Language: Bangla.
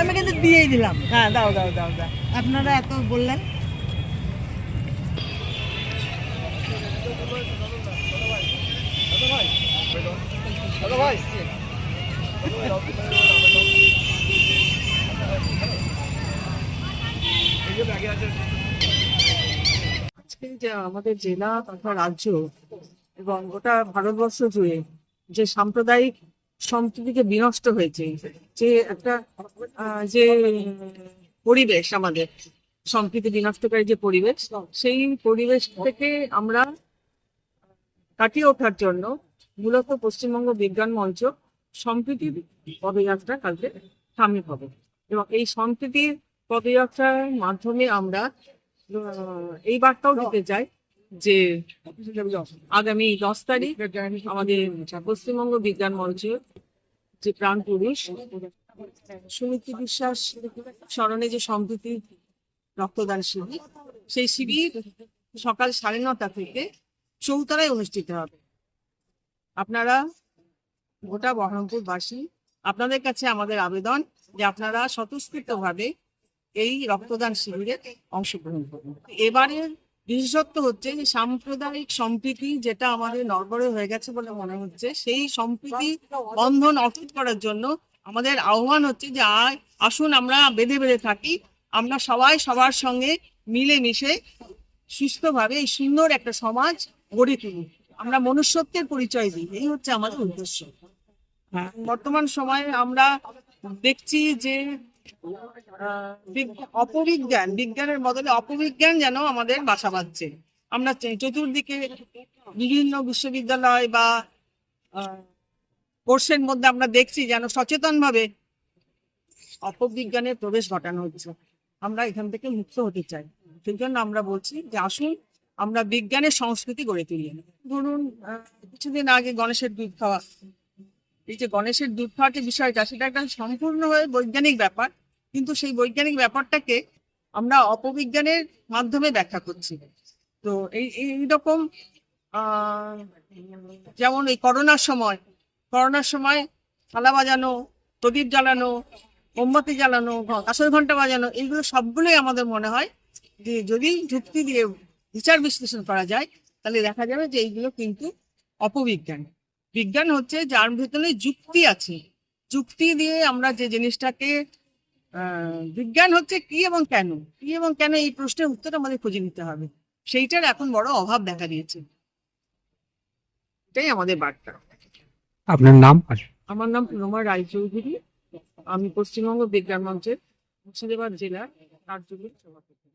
আমি কিন্তু দিয়েই দিলাম। হ্যাঁ দাও দাও দাও দাও। আপনারা এত বললেন। আমাদের জেলা তথা রাজ্য এবং গোটা ভারতবর্ষ জুড়ে যে সাম্প্রদায়িক সম্প্রীতিকে বিনষ্ট হয়েছে, যে একটা যে পরিবেশ আমাদের, সম্প্রীতি বিনষ্টকারী যে পরিবেশ, সেই পরিবেশ থেকে আমরা কাটিয়ে ওঠার জন্য মূলত পশ্চিমবঙ্গ বিজ্ঞান মঞ্চ সম্প্রীতির পদযাত্রা কালকে সামিল হবে। এবং এই সম্প্রীতির পদযাত্রার মাধ্যমে আমরা এই বার্তাও দিতে চাই যে আগামী দশ তারিখ আমাদের পশ্চিমবঙ্গ বিজ্ঞান মঞ্চে যে প্রাণ পুরুষ সুমিত্রি বিশ্বাস স্মরণে যে সম্প্রীতি রক্তদান শিবির সেই শিবির সকাল সাড়ে নটা থেকে চৌতারায় অনুষ্ঠিত হবে। আপনারা গোটা বহরমপুরবাসী আপনাদের কাছে আমাদের আবেদন যে আপনারা স্বতঃস্ফূর্তভাবে এই রক্তদান শিবিরে অংশগ্রহণ করুন। এবারের বিশেষত্ব হচ্ছে যে সাম্প্রদায়িক সম্প্রীতি যেটা আমাদের নড়বড়ে হয়ে গেছে বলে মনে হচ্ছে, সেই সম্প্রীতি বন্ধন অটুট করার জন্য আমাদের আহ্বান হচ্ছে যে আসুন আমরা বেঁধে বেঁধে থাকি, আমরা সবাই সবার সঙ্গে মিলেমিশে সুস্থভাবে এই সুন্দর একটা সমাজ গড়ে তুলি। আমরা মনুষ্যত্বের পরিচয় দিই, এই হচ্ছে আমাদের উদ্দেশ্য। বর্তমান সময়ে আমরা দেখছি যে অপবিজ্ঞান, বিজ্ঞানের বদলে অপবিজ্ঞান যেন আমাদের বাসা বাঁধছে। আমরা চতুর্দিকে বিভিন্ন বিশ্ববিদ্যালয় বা কোর্সের মধ্যে আমরা দেখছি যেন সচেতনভাবে অপবিজ্ঞানের প্রবেশ ঘটানো হচ্ছে। আমরা এখান থেকে মুক্ত হতে চাই। সেই জন্য আমরা বলছি যে আসুন, আমরা বিজ্ঞানের সংস্কৃতি গড়ে তুলি। ধরুন কিছুদিন আগে গণেশের দুধ খাওয়া। এই যে গণেশের দুধ যে বিষয়টা, সেটা একটা সম্পূর্ণভাবে বৈজ্ঞানিক ব্যাপার, কিন্তু সেই বৈজ্ঞানিক ব্যাপারটাকে আমরা অপবিজ্ঞানের মাধ্যমে ব্যাখ্যা করছি। তো এই এইরকম যেমন এই করোনার সময় করোনার সময় থালা বাজানো, প্রদীপ জ্বালানো, মোমবাতি জ্বালানো কাঁসর ঘণ্টা বাজানো, এইগুলো সবগুলোই আমাদের মনে হয় যে যদি যুক্তি দিয়ে বিচার বিশ্লেষণ করা যায়, তাহলে দেখা যাবে যে এইগুলো কিন্তু অপবিজ্ঞান বিজ্ঞান হচ্ছে যার ভেতরে যুক্তি আছে। যুক্তি দিয়ে আমরা যে জিনিসটাকে আহ, বিজ্ঞান হচ্ছে কি এবং কেন? কি এবং কেন এই প্রশ্নের উত্তর আমাদের খুঁজে নিতে হবে। সেইটার এখন বড় অভাব দেখা দিয়েছে। এটাই আমাদের বার্তা। আপনার নাম? আমার নাম প্রণমা রায়চৌধুরী। আমি পশ্চিমবঙ্গ বিজ্ঞান মঞ্চের মুর্শিদাবাদ জেলার কার্যকরী সভাপতি।